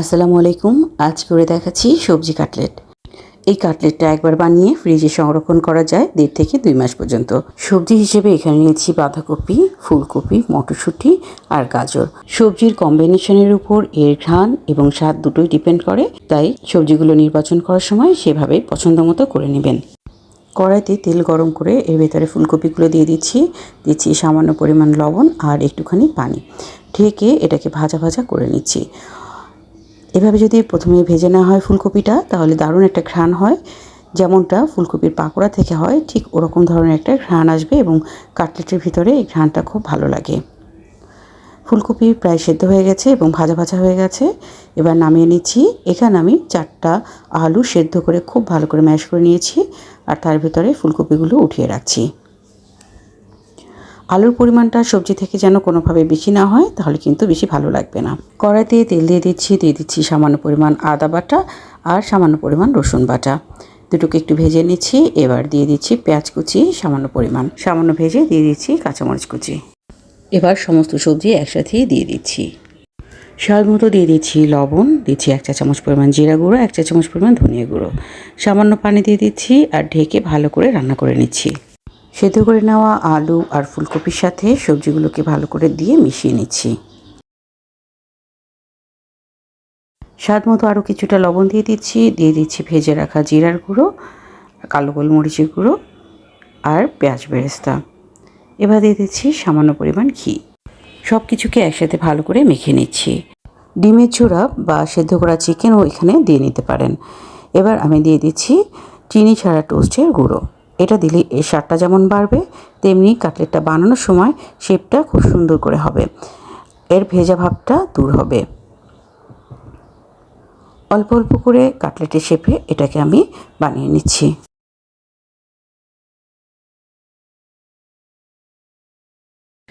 আসসালামু আলাইকুম, আজ করে দেখাচ্ছি সবজি কাটলেট। এই কাটলেটটা একবার বানিয়ে ফ্রিজে সংরক্ষণ করা যায় দেড় থেকে দুই মাস পর্যন্ত। সবজি হিসেবে এখানে নিয়েছি বাঁধাকপি, ফুলকপি, মটরশুঁটি আর গাজর। সবজির কম্বিনেশনের উপর এর ঘ্রাণ এবং স্বাদ দুটোই ডিপেন্ড করে, তাই সবজিগুলো নির্বাচন করার সময় সেভাবে পছন্দ মতো করে নেবেন। কড়াইতে তেল গরম করে এর ভেতরে ফুলকপিগুলো দিয়ে দিচ্ছি দিচ্ছি সামান্য পরিমাণ লবণ আর একটুখানি পানি। ঢেকে এটাকে ভাজা ভাজা করে নিচ্ছি। এভাবে যদি প্রথমে ভেজে নেওয়া হয় ফুলকপিটা, তাহলে দারুণ একটা ঘ্রাণ হয়। যেমনটা ফুলকপির পাকোড়া থেকে হয়, ঠিক ওরকম ধরনের একটা ঘ্রাণ আসবে এবং কাটলেটের ভিতরে এই ঘ্রাণটা খুব ভালো লাগে। ফুলকপি প্রায় সেদ্ধ হয়ে গেছে এবং ভাজা ভাজা হয়ে গেছে। এবার নামিয়ে নিচ্ছি। এখানে আমি চারটা আলু সেদ্ধ করে খুব ভালো করে ম্যাশ করে নিয়েছি। আর তার ভিতরে ফুলকপিগুলো উঠিয়ে রাখছি। আলুর পরিমাণটা সবজি থেকে যেন কোনোভাবে বেশি না হয়, তাহলে কিন্তু বেশি ভালো লাগবে না। কড়াইতে তেল দিয়ে দিচ্ছি দিয়ে দিচ্ছি সামান্য পরিমাণ আদা বাটা আর সামান্য পরিমাণ রসুন বাটা। দুটোকে একটু ভেজে নিচ্ছি, এবার দিয়ে দিচ্ছি পেঁয়াজ কুচি, সামান্য পরিমাণ। সামান্য ভেজে দিয়ে দিচ্ছি কাঁচামরিচ কুচি। এবার সমস্ত সবজি একসাথেই দিয়ে দিচ্ছি। স্বাদ মতো দিয়ে দিচ্ছি লবণ, দিচ্ছি এক চা চামচ পরিমাণ জিরা গুঁড়ো, এক চা চামচ পরিমাণ ধনিয়া গুঁড়ো। সামান্য পানি দিয়ে দিচ্ছি আর ঢেকে ভালো করে রান্না করে নিচ্ছি। সেদ্ধ করে নেওয়া আলু আর ফুলকপির সাথে সবজিগুলোকে ভালো করে দিয়ে মিশিয়ে নিচ্ছি। স্বাদ মতো আরও কিছুটা লবণ দিয়ে দিচ্ছি। দিয়ে দিচ্ছি ভেজে রাখা জিরার গুঁড়ো, কালো গোলমরিচের গুঁড়ো আর পেঁয়াজ বেরেস্তা। এবার দিয়ে দিচ্ছি সামান্য পরিমাণ ঘি। সব কিছুকে একসাথে ভালো করে মেখে নিচ্ছি। ডিমের চূড়া বা সেদ্ধ করা চিকেনও এখানে দিয়ে নিতে পারেন। এবার আমি দিয়ে দিচ্ছি চিনি ছাড়া টোস্টের গুঁড়ো। এটা দিলে এর স্বাদটা যেমন বাড়বে, তেমনি কাটলেটটা বানানোর সময় শেপটা খুব সুন্দর করে হবে। এর ভেজা ভাবটা দূর হবে। অল্প অল্প করে কাটলেটের শেপে এটাকে আমি বানিয়ে নিচ্ছি।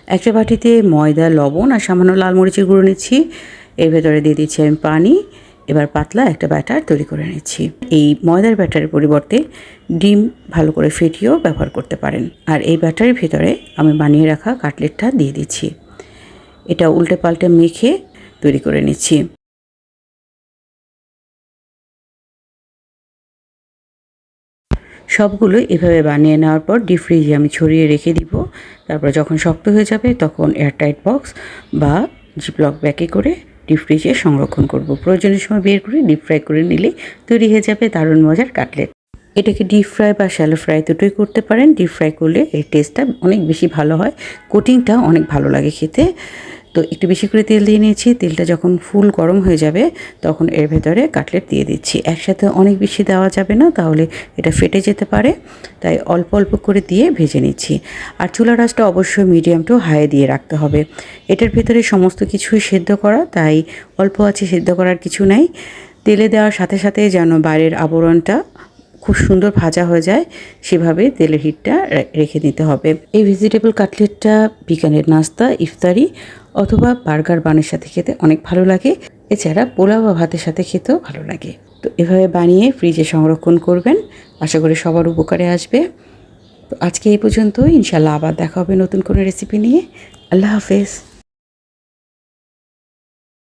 একটা বাটিতে ময়দা, লবণ আর সামান্য লাল মরিচের গুঁড়ো নিচ্ছি। এর ভেতরে দিয়ে দিচ্ছি আমি পানি। এবার পাতলা একটা ব্যাটার তৈরি করে নিচ্ছি। এই ময়দার ব্যাটারের পরিবর্তে ডিম ভালো করে ফেটিয়েও ব্যবহার করতে পারেন। আর এই ব্যাটারের ভিতরে আমি বানিয়ে রাখা কাটলেটটা দিয়ে দিচ্ছি। এটা উল্টে পাল্টে মেখে তৈরি করে নিচ্ছি। সবগুলো এভাবে বানিয়ে নেওয়ার পর ডিপ ফ্রিজে আমি ছড়িয়ে রেখে দিব। তারপর যখন শক্ত হয়ে যাবে তখন এয়ারটাইট বক্স বা জিপলক ব্যাকে করে ডিপ ফ্রিজে সংরক্ষণ করব। প্রয়োজনের সময় বের করে ডিপ ফ্রাই করে নিলে তৈরি হয়ে যাবে দারুণ মজার কাটলেট এটাকে ডিপ ফ্রাই বা শ্যালো ফ্রাই দুটোই করতে পারেন। ডিপ ফ্রাই করলে এর টেস্টটা অনেক বেশি ভালো হয়। কোটিংটা অনেক ভালো লাগে খেতে। তো একটু বেশি করে তেল দিয়ে নিয়েছি। তেলটা যখন ফুল গরম হয়ে যাবে, তখন এর ভেতরে কাটলেট দিয়ে দিচ্ছি। একসাথে অনেক বেশি দেওয়া যাবে না, তাহলে এটা ফেটে যেতে পারে। তাই অল্প অল্প করে দিয়ে ভেজে নিচ্ছি। আর চুলা রাসটা অবশ্যই মিডিয়াম টু হাই দিয়ে রাখতে হবে। এটার ভেতরে সমস্ত কিছুই সেদ্ধ করা, তাই অল্প আছে সেদ্ধ করার কিছু নাই। তেলে দেওয়ার সাথে সাথে যেন বাইরের আবরণটা খুব সুন্দর ভাজা হয়ে যায়, সেভাবে তেলের হিটটা রেখে দিতে হবে। এই ভেজিটেবল কাটলেটটা বিকানের নাস্তা, ইফতারি অথবা বার্গার বানের সাথে খেতে অনেক ভালো লাগে। এছাড়া পোলাও বা ভাতের সাথে খেতেও ভালো লাগে। তো এভাবে বানিয়ে ফ্রিজে সংরক্ষণ করবেন। আশা করি সবার উপকারে আসবে। তো আজকে এই পর্যন্ত ইনশাল্লাহ আবার দেখা হবে নতুন কোনো রেসিপি নিয়ে। আল্লাহ হাফেজ।